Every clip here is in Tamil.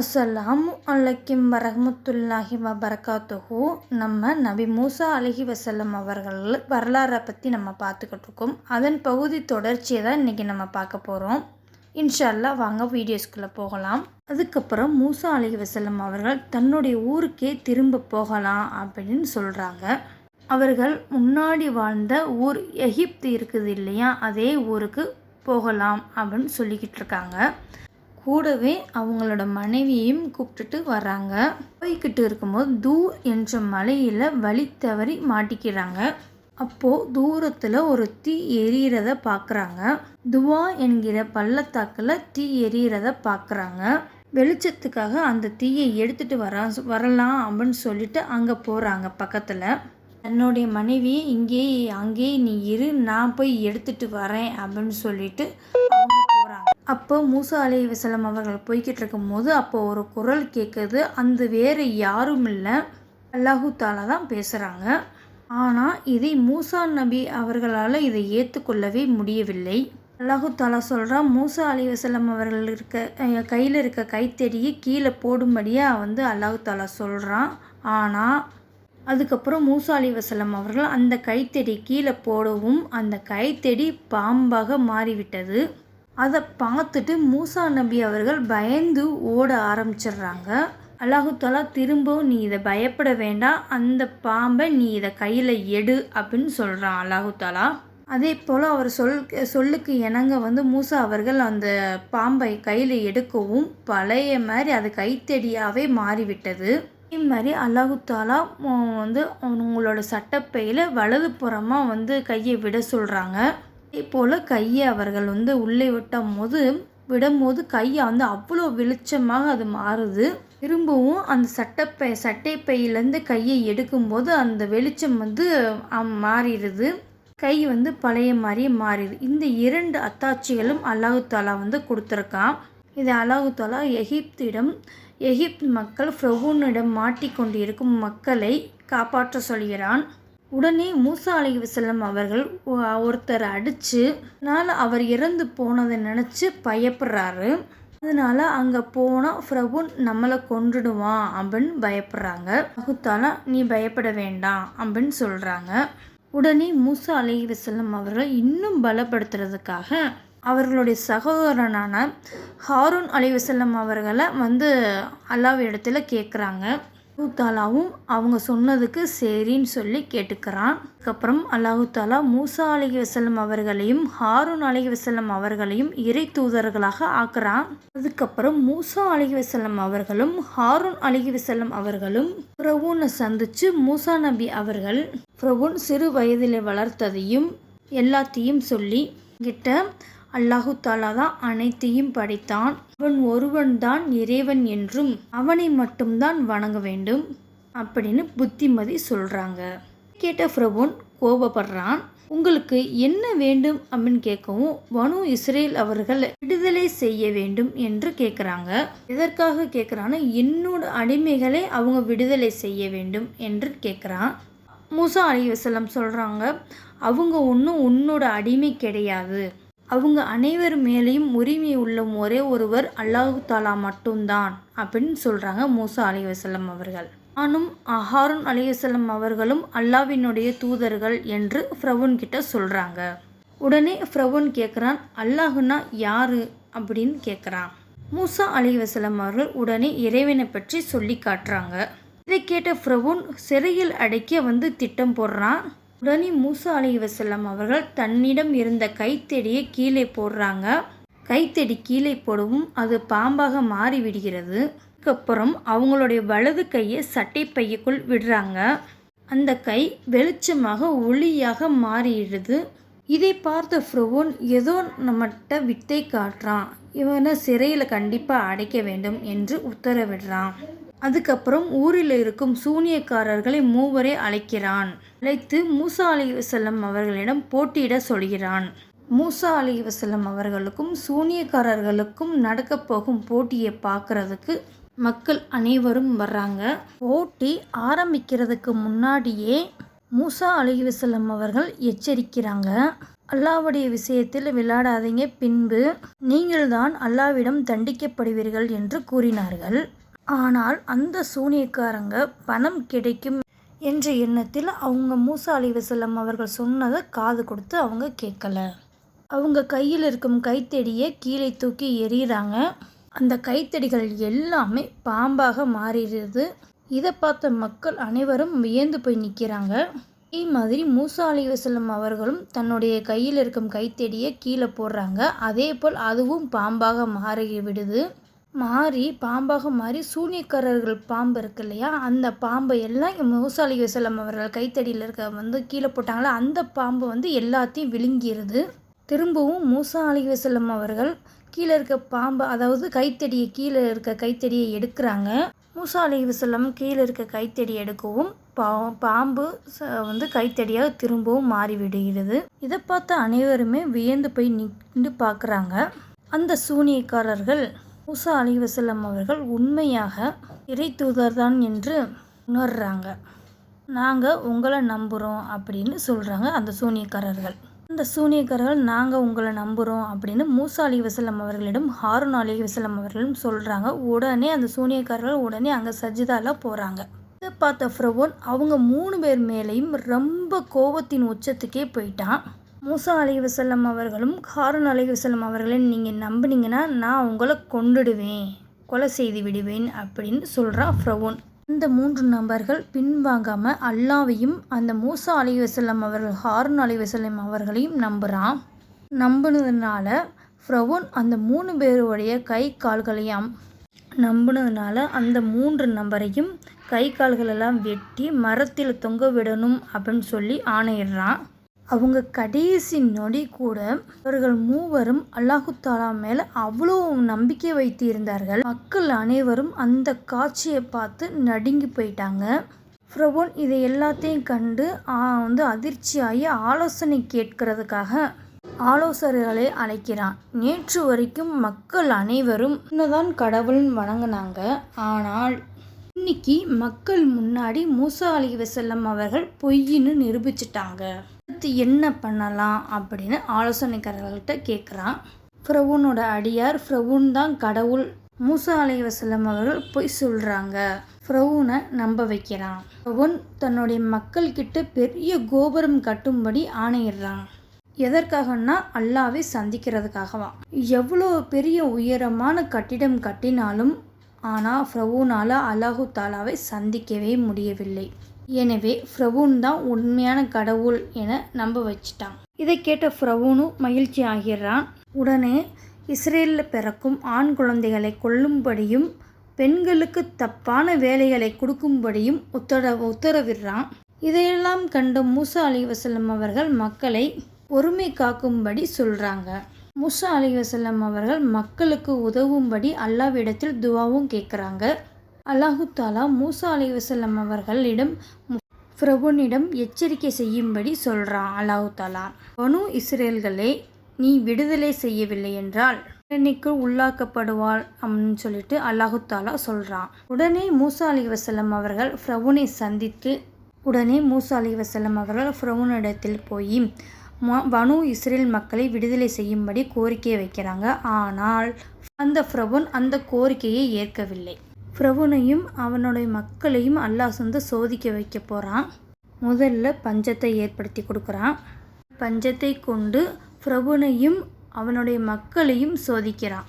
அஸ்ஸலாமு அலைக்கும் வரஹ்மத்துல்லாஹி வபரகாத்துஹு. நம்ம நபி மூசா அலஹி வசல்லம் அவர்கள் வரலாறை பற்றி நம்ம பார்த்துக்கிட்டு இருக்கோம். அதன் பகுதி தொடர்ச்சியை தான் இன்றைக்கி நம்ம பார்க்க போகிறோம் இன்ஷா அல்லாஹ் வாங்க வீடியோஸ்குள்ளே போகலாம். அதுக்கப்புறம் மூசா அலஹி வசல்லம் அவர்கள் தன்னுடைய ஊருக்கே திரும்ப போகலாம் அப்படின்னு சொல்கிறாங்க அவர்கள் முன்னாடி வாழ்ந்த ஊர் எகிப்து இருக்குது இல்லையா? அதே ஊருக்கு போகலாம் அப்படின்னு சொல்லிக்கிட்டு இருக்காங்க. கூடவே அவங்களோட மனைவியையும் கூப்பிட்டுட்டு வராங்க போய்கிட்டு இருக்கும்போது தூர் என்ற மலையில் வழி தவறி மாட்டிக்கிறாங்க. அப்போது தூரத்தில் ஒரு தீ எரியறத பார்க்குறாங்க துவா என்கிற பள்ளத்தாக்கில் தீ எரியறத பார்க்குறாங்க வெளிச்சத்துக்காக அந்த தீயை எடுத்துகிட்டு வர வரலாம் அப்படின்னு சொல்லிட்டு அங்கே போகிறாங்க பக்கத்தில். என்னுடைய மனைவி இங்கேயே அங்கேயே நீ இரு நான் போய் எடுத்துகிட்டு வரேன் அப்படின்னு சொல்லிட்டு அப்போ மூசா அலி வசலம் அவர்கள் போய்கிட்டு இருக்கும்போது அப்போ ஒரு குரல் கேட்குது. அந்த வேறு யாரும் இல்லை. அல்லாஹு தாலா தான் பேசுகிறாங்க ஆனால் இதை மூசா நபி அவர்களால் இதை ஏற்றுக்கொள்ளவே முடியவில்லை. அல்லாஹு தாலா சொல்கிறான் மூசா அலி வசலம் அவர்கள் இருக்க கையில் இருக்க கைத்தடியை கீழே போடும்படியாக வந்து அல்லாஹு தாலா சொல்கிறான் ஆனால் அதுக்கப்புறம் மூசா அலி வசலம் அவர்கள் அந்த கைத்தடி கீழே போடவும் அந்த கைத்தடி பாம்பாக மாறிவிட்டது. அதை பார்த்துட்டு மூசா நபி அவர்கள் பயந்து ஓட ஆரம்பிச்சிடுறாங்க. அல்லாஹுத்தாலா திரும்பவும் நீ இதை பயப்பட வேண்டாம். அந்த பாம்பை நீ இதை கையில் எடு அப்படின்னு சொல்கிறான் அல்லாஹுத்தாலா அதே போல் அவர் சொல் சொல்லுக்கு இணங்க வந்து மூசா அவர்கள் அந்த பாம்பை கையில் எடுக்கவும் பழைய மாதிரி அது கைத்தடியாகவே மாறிவிட்டது. அதே மாதிரி அல்லாஹுத்தாலா வந்து உங்களோட சட்டப்பையில் வலது புறமாக வந்து கையை விட சொல்கிறாங்க அதே போல் கையை அவர்கள் வந்து உள்ளே விட்டும் போது விடும்போது கையை வந்து அவ்வளோ வெளிச்சமாக அது மாறுது. திரும்பவும் அந்த சட்டப்பை பையிலேருந்து கையை எடுக்கும்போது அந்த வெளிச்சம் வந்து மாறிடுது. கை வந்து பழைய மாதிரியே மாறிடுது. இந்த இரண்டு அத்தாட்சிகளும் அல்லாஹு தாலா வந்து கொடுத்துருக்கான். இது அல்லாஹு தாலா எகிப்திடம் எகிப்து மக்கள் ஃப்ரவுனிடம் மாட்டிக்கொண்டிருக்கும் மக்களை காப்பாற்ற சொல்கிறான். உடனே மூசா அலி வசல்லம் அவர்கள் ஒருத்தரை அடித்து அதனால் அவர் இறந்து போனதை நினச்சி பயப்படுறாரு. அதனால் அங்கே போனால் பிரபு நம்மளை கொண்டுடுவான் அப்படின்னு பயப்படுறாங்க. அகுத்தாலா நீ பயப்பட வேண்டாம் அப்படின்னு சொல்கிறாங்க உடனே மூசா அலி வசல்லம் அவர்கள் இன்னும் பலப்படுத்துறதுக்காக அவர்களுடைய சகோதரனான ஹாரூன் அலிவசல்லம் அவர்களை வந்து அல்லாஹ் இடத்துல கேட்குறாங்க தாலாவும் அவங்க சொன்னதுக்கு சரின்னு சொல்லி கேட்டுக்கிறான். அதுக்கப்புறம் அல்லாஹு மூசா அலி வசலம் அவர்களையும் ஹாரூன் அலி வசலம் அவர்களையும் இறை தூதர்களாக ஆக்குறான். அதுக்கப்புறம் மூசா அலி வசலம் அவர்களும் ஹாரூன் அலி வசலம் அவர்களும் பிரபுனை சந்திச்சு மூசா நபி அவர்கள் பிரபுன் சிறு வயதில் வளர்த்ததையும் எல்லாத்தையும் சொல்லி கிட்ட அல்லாஹு தாலா தான் அனைத்தையும் படைத்தான். அவன் ஒருவன்தான் இறைவன் என்றும் அவனை மட்டும்தான் வணங்க வேண்டும் அப்படின்னு புத்திமதி சொல்கிறாங்க கேட்ட பிரபுன் கோபப்படுறான். உங்களுக்கு என்ன வேண்டும்? அப்படின்னு கேட்கவும் வனு இஸ்ரேல் அவர்கள் விடுதலை செய்ய வேண்டும் என்று கேட்குறாங்க. எதற்காக? கேட்குறான்னு என்னோட அடிமைகளை அவங்க விடுதலை செய்ய வேண்டும் என்று கேட்குறான். மூசா அலி வசலம் சொல்கிறாங்க அவங்க ஒன்றும் உன்னோட அடிமை கிடையாது. அவங்க அனைவர் மேலேயும் உரிமை உள்ள ஒரே ஒருவர் அல்லாஹு தாலா மட்டும்தான் அப்படின்னு சொல்கிறாங்க மூசா அலி வசல்லம் அவர்கள். நானும் அஹாருன் அலிவசல்லம் அவர்களும் அல்லாவினுடைய தூதர்கள் என்று ஃப்ரவுன் கிட்ட சொல்கிறாங்க உடனே ஃப்ரவுன் கேட்குறான் அல்லாஹுனா யாரு? அப்படின்னு கேட்குறான் மூசா அலிவசலம் அவர்கள் உடனே இறைவனை பற்றி சொல்லி காட்டுறாங்க. இதை கேட்ட ஃப்ரவுன் சிறையில் அடைக்க வந்து திட்டம் போடுறான். உடனே மூசா அலி வசல்லம் அவர்கள் தன்னிடம் இருந்த கைத்தடியை கீழே போடுறாங்க. கைத்தடி கீழே போடவும் அது பாம்பாக மாறிவிடுகிறது. அதுக்கப்புறம் அவங்களுடைய வலது கையை சட்டை பையக்குள் விடுறாங்க. அந்த கை வெளிச்சமாக ஒளியாக மாறிடுது. இதை பார்த்த ஃப்ரோவோன் ஏதோ நம்மகிட்ட வித்தை காட்டுறான். இவனை சிறையில் கண்டிப்பாக அடைக்க வேண்டும் என்று உத்தரவிடுறான். அதுக்கப்புறம் ஊரில் இருக்கும் சூனியக்காரர்களை மூவரை அழைக்கிறான். அழைத்து மூசா அலி வசல்லம் அவர்களிடம் போட்டியிட சொல்கிறான். மூசா அலி வசல்லம் அவர்களுக்கும் சூனியக்காரர்களுக்கும் நடக்கப் போகும் போட்டியை பார்க்கறதுக்கு மக்கள் அனைவரும் வர்றாங்க. போட்டி ஆரம்பிக்கிறதுக்கு முன்னாடியே மூசா அலி வசல்லம் அவர்கள் எச்சரிக்கிறாங்க. அல்லாவுடைய விஷயத்தில் விளையாடாதீங்க. பின்பு நீங்கள்தான் அல்லாவிடம் தண்டிக்கப்படுவீர்கள் என்று கூறினார்கள். ஆனால் அந்த சூனியக்காரங்க பணம் கிடைக்கும் என்ற எண்ணத்தில் அவங்க மூசா அலி வசல்லம் அவர்கள் சொன்னதை காது கொடுத்து அவங்க கேட்கல. அவங்க கையில் இருக்கும் கைத்தடியை கீழே தூக்கி எறிகிறாங்க. அந்த கைத்தடிகள் எல்லாமே பாம்பாக மாறிடுது. இதை பார்த்த மக்கள் அனைவரும் வியந்து போய் நிற்கிறாங்க. இதே மாதிரி மூசா அலி வசல்லம் அவர்களும் தன்னுடைய கையில் இருக்கும் கைத்தடியை கீழே போடுறாங்க. அதே போல் அதுவும் பாம்பாக மாறி விடுது மாறி பாம்பாக மாறி சூனியக்காரர்கள் பாம்பு இருக்கு இல்லையா? அந்த பாம்பை எல்லாம் மூசா விசலம் அவர்கள் கைத்தடியில் இருக்க வந்து கீழே போட்டாங்களா? அந்த பாம்பு வந்து எல்லாத்தையும் விழுங்கிடுது திரும்பவும் மூசா அலி வசல்லம் அவர்கள் கீழே இருக்க பாம்பு அதாவது கைத்தடியை கீழே இருக்க கைத்தடியை எடுக்கிறாங்க. மூசா அலி வசல்லம் கீழே இருக்க கைத்தடி எடுக்கவும் பா பாம்பு வந்து கைத்தடியாக திரும்பவும் மாறிவிடுகிறது. இதை பார்த்த அனைவருமே வியந்து போய் நின்று பார்க்குறாங்க. அந்த சூனியக்காரர்கள் மூசா அலி வசலம் அவர்கள் உண்மையாக இறை தூதர்தான் என்று உணர்றாங்க. நாங்கள் உங்களை நம்புகிறோம் அப்படின்னு சொல்கிறாங்க அந்த சூனியக்காரர்கள். அந்த சூனியக்காரர்கள் நாங்கள் உங்களை நம்புகிறோம் அப்படின்னு மூசா அலி வசலம் அவர்களிடம் ஹாரூன் அலி வசலம் அவர்களும் சொல்கிறாங்க உடனே அந்த சூனியக்காரர்கள் உடனே அங்கே சஜிதால போகிறாங்க இதை பார்த்த ஃப்ரவோன் அவங்க மூணு பேர் மேலேயும் ரொம்ப கோபத்தின் உச்சத்துக்கே போயிட்டான். மூசா அலி வசல்லம் அவர்களும் ஹாரூன் அலி வசல்லம் அவர்களையும் நீங்கள் நம்பினீங்கன்னா நான் உங்களை கொண்டுடுவேன் கொலை செய்து விடுவேன் அப்படின்னு சொல்கிறான் ஃப்ரவோன். இந்த மூன்று நபர்கள் பின்வாங்காமல் அல்லாவையும் அந்த மூசா அலி வசல்லம் அவர்கள் ஹாரூன் அலி வசல்லம் அவர்களையும் நம்புகிறான் நம்பினதுனால ஃப்ரவோன் அந்த மூணு பேருடைய கை கால்களையும் நம்பினதுனால அந்த மூன்று நபரையும் கை கால்களெல்லாம் வெட்டி மரத்தில் தொங்க விடணும் அப்படின்னு சொல்லி ஆணையிடுறான். அவங்க கடைசி நொடி கூட அவர்கள் மூவரும் அல்லாஹு தாலா மேலே அவ்வளோ நம்பிக்கை வைத்து இருந்தார்கள் மக்கள் அனைவரும் அந்த காட்சியை பார்த்து நடுங்கி போயிட்டாங்க. ஃப்ரவோன் இதை எல்லாத்தையும் கண்டு ஆ, வந்து அதிர்ச்சியாகி ஆலோசனை கேட்கறதுக்காக ஆலோசகர்களை அழைக்கிறான். நேற்று வரைக்கும் மக்கள் அனைவரும் இன்னதான் கடவுள்னு வணங்கினாங்க. ஆனால் இன்னைக்கு மக்கள் முன்னாடி மூசா அலி வசல்லம் அவர்கள் பொய்ன்னு நிரூபிச்சிட்டாங்க. அடுத்து என்ன பண்ணலாம் அப்படின்னு ஆலோசனைக்காரர்கள்ட்ட கேட்குறான் ஃப்ரவுனோட அடியார் ஃப்ரவுன் தான் கடவுள். மூசா அலைவசலம் அவர்கள் பொய் சொல்கிறாங்க ஃப்ரவுனை நம்ப வைக்கிறான். ஃப்ரவுன் தன்னுடைய மக்கள்கிட்ட பெரிய கோபுரம் கட்டும்படி ஆணையிடுறான். எதற்காகன்னா அல்லாவை சந்திக்கிறதுக்காகவா எவ்வளோ பெரிய உயரமான கட்டிடம் கட்டினாலும் ஆனால் ஃப்ரவுனால் அல்லாஹு தாலாவை சந்திக்கவே முடியவில்லை. எனவே ஃப்ரவுன் தான் உண்மையான கடவுள் என நம்ப வச்சிட்டான். இதை கேட்ட ஃப்ரவுனும் மகிழ்ச்சி ஆகிறான் உடனே இஸ்ரேலில் பிறக்கும் ஆண் குழந்தைகளை கொல்லும்படியும் பெண்களுக்கு தப்பான வேலைகளை கொடுக்கும்படியும் உத்தர உத்தரவிடுறான். இதையெல்லாம் கண்ட மூசா அலி வசல்லம் அவர்கள் மக்களை பொறுமை காக்கும்படி சொல்கிறாங்க மூசா அலி வசல்லம் அவர்கள் மக்களுக்கு உதவும்படி அல்லாவிடத்தில் துவாவும் கேட்குறாங்க அல்லாஹு தாலா மூசா அலிவசல்லம் அவர்களிடம் பிரபுனிடம் எச்சரிக்கை செய்யும்படி சொல்கிறான் அல்லாஹு தாலா பனு இஸ்ரேல்களே நீ விடுதலை செய்யவில்லை என்றால் உடனேக்கு உள்ளாக்கப்படுவாள் அப்படின்னு சொல்லிட்டு அல்லாஹு தாலா சொல்கிறான் உடனே மூசா அலி வசலம் அவர்கள் ஃப்ரவுனை சந்தித்து உடனே மூசா அலி வசலம் அவர்கள் ஃப்ரவுனிடத்தில் போய் ம- பனு இஸ்ரேல் மக்களை விடுதலை செய்யும்படி கோரிக்கை வைக்கிறாங்க. ஆனால் அந்த ஃப்ரவுன் அந்த கோரிக்கையை ஏற்கவில்லை. ஃப்ரவுனையும் அவனுடைய மக்களையும் அல்லாஹ் வந்து சோதிக்க வைக்க போகிறான் முதல்ல பஞ்சத்தை ஏற்படுத்தி கொடுக்குறான். பஞ்சத்தை கொண்டு பிரபுனையும் அவனுடைய மக்களையும் சோதிக்கிறான்.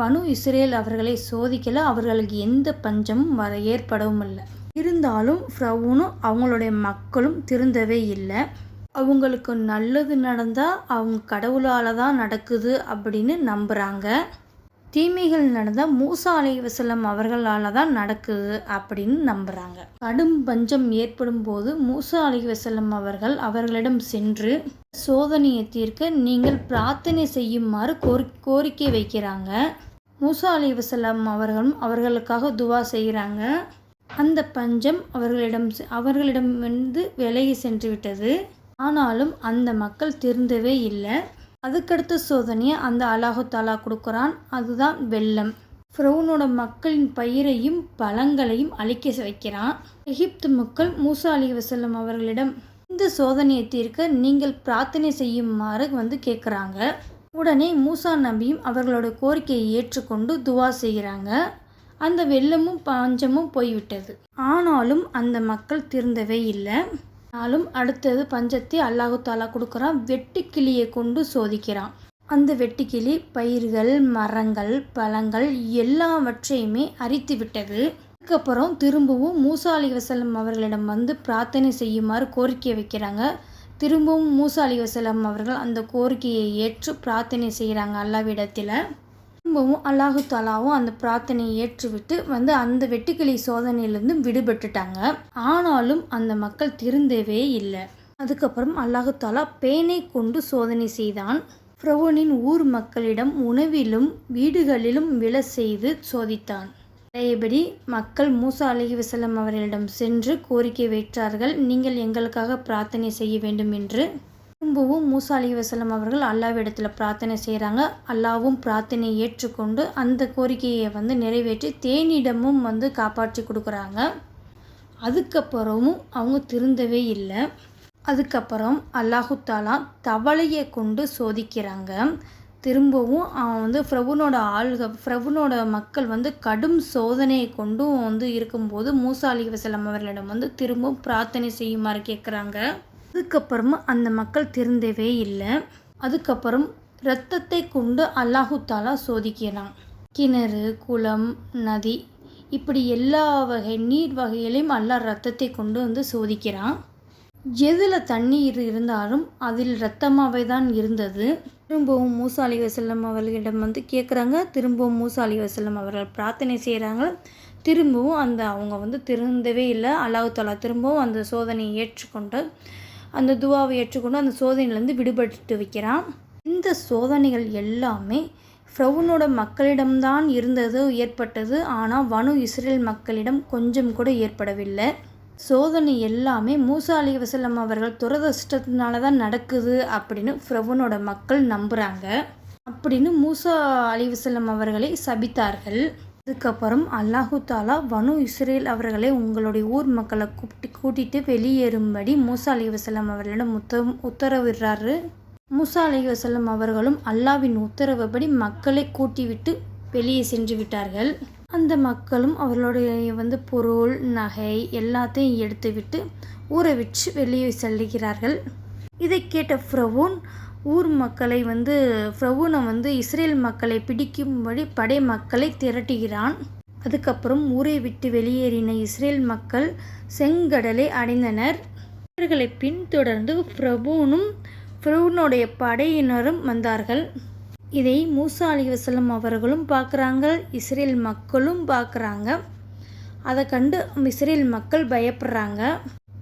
வனு இஸ்ரேல் அவர்களை சோதிக்கல அவர்களுக்கு எந்த பஞ்சமும் வர ஏற்படவும் இல்லை. இருந்தாலும் ஃப்ரவுனும் அவங்களுடைய மக்களும் திருந்தவே இல்லை. அவங்களுக்கு நல்லது நடந்தால் அவங்க கடவுளால் தான் நடக்குது அப்படின்னு நம்புகிறாங்க தீமைகள் நடந்தால் மூசா அலை வசலம் அவர்களால் தான் நடக்குது அப்படின்னு நம்புகிறாங்க கடும் பஞ்சம் ஏற்படும் போது மூசா அலை வசலம் அவர்கள் அவர்களிடம் சென்று சோதனையை தீர்க்க நீங்கள் பிரார்த்தனை செய்யுமாறு கோரி கோரிக்கை வைக்கிறாங்க. மூசா அலை வசலம் அவர்களும் அவர்களுக்காக துவா செய்கிறாங்க அந்த பஞ்சம் அவர்களிடம் செ- அவர்களிடம் வந்து விலகி சென்று விட்டது. ஆனாலும் அந்த மக்கள் திருந்தவே இல்லை. அதுக்கடுத்த சோதனையை அந்த அல்லாஹு தாலா கொடுக்குறான். அதுதான் வெள்ளம். ஃப்ரௌனோட மக்களின் பயிரையும் பழங்களையும் அழிக்க வைக்கிறான். எகிப்து மக்கள் மூசா அலி வசல்லம் அவர்களிடம் இந்த சோதனையை தீர்க்க நீங்கள் பிரார்த்தனை செய்யுமாறு வந்து கேட்குறாங்க. உடனே மூசா நபியும் அவர்களோட கோரிக்கையை ஏற்றுக்கொண்டு துவா செய்கிறாங்க. அந்த வெள்ளமும் பஞ்சமும் போய்விட்டது. ஆனாலும் அந்த மக்கள் திருந்தவே இல்லை. ஆனாலும் அடுத்தது பஞ்சத்தை அல்லாஹு தாலா கொடுக்குறான். வெட்டுக்கிளியை கொண்டு சோதிக்கிறான். அந்த வெட்டுக்கிளி பயிர்கள் மரங்கள் பழங்கள் எல்லாவற்றையுமே அரித்து விட்டது. அதுக்கப்புறம் திரும்பவும் மூசா அலி வசலம் அவர்களிடம் வந்து பிரார்த்தனை செய்யுமாறு கோரிக்கை வைக்கிறாங்க. திரும்பவும் மூசா அலி வசலம் அவர்கள் அந்த கோரிக்கையை ஏற்று பிரார்த்தனை செய்கிறாங்க அல்லாவிடத்தில் திரும்பவும் அல்லாஹு தாலாவும் அந்த பிரார்த்தனையை ஏற்றுவிட்டு வந்து அந்த வெட்டுக்கிளி சோதனையிலேருந்து விடுபட்டுட்டாங்க. ஆனாலும் அந்த மக்கள் திருந்தவே இல்லை. அதுக்கப்புறம் அல்லாஹு தாலா பேனை கொண்டு சோதனை செய்தான். ஃப்ரவோனின் ஊர் மக்களிடம் உணவிலும் வீடுகளிலும் விழ செய்து சோதித்தான். பழையபடி மக்கள் மூசா அலஹி வசலம் அவர்களிடம் சென்று கோரிக்கை வைத்தார்கள் நீங்கள் எங்களுக்காக பிரார்த்தனை செய்ய வேண்டும் என்று திரும்பவும் மூசா அலி வசலம் அவர்கள் அல்லாவிடத்தில் பிரார்த்தனை செய்கிறாங்க அல்லாவும் பிரார்த்தனை ஏற்றுக்கொண்டு அந்த கோரிக்கையை வந்து நிறைவேற்றி தேனிடமும் வந்து காப்பாற்றி கொடுக்குறாங்க. அதுக்கப்புறமும் அவங்க திருந்தவே இல்லை. அதுக்கப்புறம் அல்லாஹுத்தாலா தவளையை கொண்டு சோதிக்கிறாங்க. திரும்பவும் அவன் வந்து ஃப்ரவுனோட ஆள்க ஃப்ரவுனோட மக்கள் வந்து கடும் சோதனையை கொண்டும் வந்து இருக்கும்போது மூசா அலி வசலம் அவர்களிடம் வந்து திரும்பவும் பிரார்த்தனை செய்யுமாறு கேட்குறாங்க அதுக்கப்புறமா அந்த மக்கள் திருந்தவே இல்லை. அதுக்கப்புறம் இரத்தத்தை கொண்டு அல்லாஹு தாலா சோதிக்கிறான். கிணறு குளம் நதி இப்படி எல்லா வகை நீர் வகைகளையும் அல்லா ரத்தத்தை கொண்டு வந்து சோதிக்கிறான். எதில் தண்ணீர் இருந்தாலும் அதில் ரத்தமாகவே தான் இருந்தது. திரும்பவும் மூசா அலி வசல்லம் அவர்களிடம் வந்து கேட்குறாங்க. திரும்பவும் மூசா அலி வசல்லம் அவர்கள் பிரார்த்தனை செய்கிறாங்க. திரும்பவும் அந்த அவங்க வந்து திருந்தவே இல்லை. அல்லாஹு தாலா திரும்பவும் அந்த சோதனையை ஏற்றுக்கொண்டு அந்த துவாவை ஏற்றுக்கொண்டு அந்த சோதனையிலேருந்து விடுபட்டு வைக்கிறான். இந்த சோதனைகள் எல்லாமே ஃப்ரவுனோட மக்களிடம்தான் இருந்தது ஏற்பட்டது. ஆனால் வனு இஸ்ரேல் மக்களிடம் கொஞ்சம் கூட ஏற்படவில்லை. சோதனை எல்லாமே மூசா அலி வசலம் அவர்கள் துரதிருஷ்டத்தினால தான் நடக்குது அப்படின்னு ஃப்ரவுனோட மக்கள் நம்புகிறாங்க அப்படின்னு மூசா அலி வசலம் அவர்களை சபித்தார்கள். அதுக்கப்புறம் அல்லாஹு தாலா வனு இஸ்ரேல் அவர்களை உங்களுடைய ஊர் மக்களை கூப்பிட்டு கூட்டிட்டு வெளியேறும்படி மூசா அலி வசலம் அவர்களிடம் உத்த உத்தரவிடுறாரு. மூசா அலி வசலம் அவர்களும் அல்லாவின் உத்தரவுப்படி மக்களை கூட்டிவிட்டு வெளியே சென்று விட்டார்கள். அந்த மக்களும் அவர்களுடைய வந்து பொருள் நகை எல்லாத்தையும் எடுத்துவிட்டு ஊரை விட்டு வெளியே செல்கிறார்கள் இதை கேட்ட ஃப்ரவோன் ஊர் மக்களை வந்து ஃப்ரவுனை வந்து இஸ்ரேல் மக்களை பிடிக்கும்படி படை மக்களை திரட்டுகிறான். அதுக்கப்புறம் ஊரை விட்டு வெளியேறின இஸ்ரேல் மக்கள் செங்கடலை அடைந்தனர். இவர்களை பின்தொடர்ந்து பிரபுனும் ஃப்ரவுனுடைய படையினரும் வந்தார்கள். இதை மூசா அலி வசலம் அவர்களும் பார்க்குறாங்க இஸ்ரேல் மக்களும் பார்க்குறாங்க. அதை கண்டு இஸ்ரேல் மக்கள் பயப்படுறாங்க.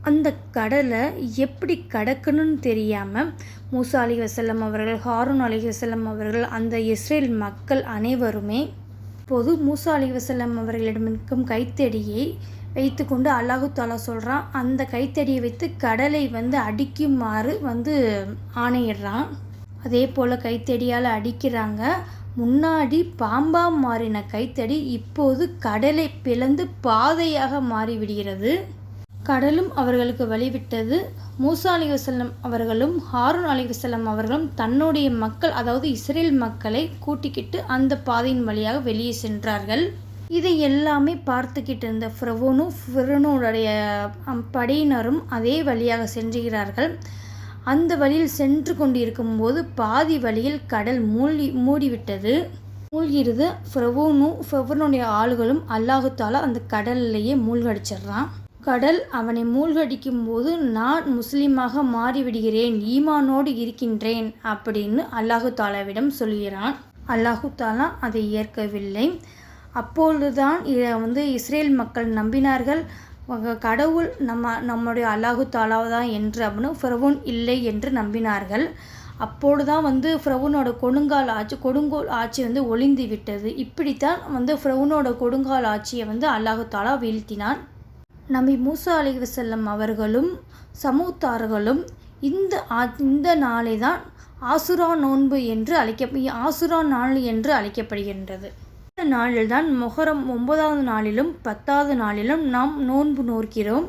அந்த கடலை எப்படி கடக்கணும்னு தெரியாமல் மூசா அலி வசல்லம் அவர்கள் ஹாரூன் அலி வசல்லம் அவர்கள் அந்த இஸ்ரேல் மக்கள் அனைவருமே பொது மூசா அலி வசல்லம் அவர்களிடம் இருக்கும் கைத்தடியை வைத்துக்கொண்டு அல்லாஹு தாலா சொல்கிறான் அந்த கைத்தடியை வைத்து கடலை வந்து அடிக்குமாறு வந்து ஆணையிடுறான். அதே போல் கைத்தடியால் அடிக்கிறாங்க. முன்னாடி பாம்பாக மாறின கைத்தடி இப்போது கடலை பிளந்து பாதையாக மாறிவிடுகிறது. கடலும் அவர்களுக்கு வழிவிட்டது. மூசா அலி வசல்லம் அவர்களும் ஹாரூன் அலி வசல்லம் அவர்களும் தன்னுடைய மக்கள் அதாவது இஸ்ரேல் மக்களை கூட்டிக்கிட்டு அந்த பாதையின் வழியாக வெளியே சென்றார்கள். இதை எல்லாமே பார்த்துக்கிட்டு இருந்த ஃப்ரவோனும் ஃபிரனோடைய படையினரும் அதே வழியாக சென்றுகிறார்கள். அந்த வழியில் சென்று கொண்டிருக்கும் போது பாதி வழியில் கடல் மூழ்கி மூடிவிட்டது. மூழ்கிறது ஃப்ரவோனும் ஃப்ரவனுடைய ஆளுகளும் அல்லாஹுத்தால அந்த கடல்லையே மூழ்கடிச்சிடுறான். கடல் அவனை மூழ்கடிக்கும் போது நான் முஸ்லீமாக மாறிவிடுகிறேன் ஈமானோடு இருக்கின்றேன் அப்படின்னு அல்லாஹு தாலாவிடம் சொல்கிறான். அல்லாஹு தாலா அதை ஏற்கவில்லை. அப்பொழுதுதான் வந்து இஸ்ரேல் மக்கள் நம்பினார்கள். கடவுள் நம்ம நம்முடைய அல்லாஹு தாலாவை தான் என்று அப்படின்னு ஃபிரவுன் இல்லை என்று நம்பினார்கள். அப்போது தான் வந்து ஃப்ரவுனோட கொடுங்கால் ஆட்சி கொடுங்கோல் ஆட்சி வந்து ஒளிந்து விட்டது. இப்படித்தான் வந்து ஃப்ரவுனோட கொடுங்கால் ஆட்சியை வந்து அல்லாஹு தாலா வீழ்த்தினான். நபி மூசா அலி வசல்லம் அவர்களும் சமூத்தார்களும் இந்த இந்த நாளை தான் ஆசுரா நோன்பு என்று அழைக்க ஆசுரா நாள் என்று அழைக்கப்படுகின்றது. இந்த நாளில்தான் மொஹரம் ஒன்பதாவது நாளிலும் பத்தாவது நாளிலும் நாம் நோன்பு நோக்கிறோம்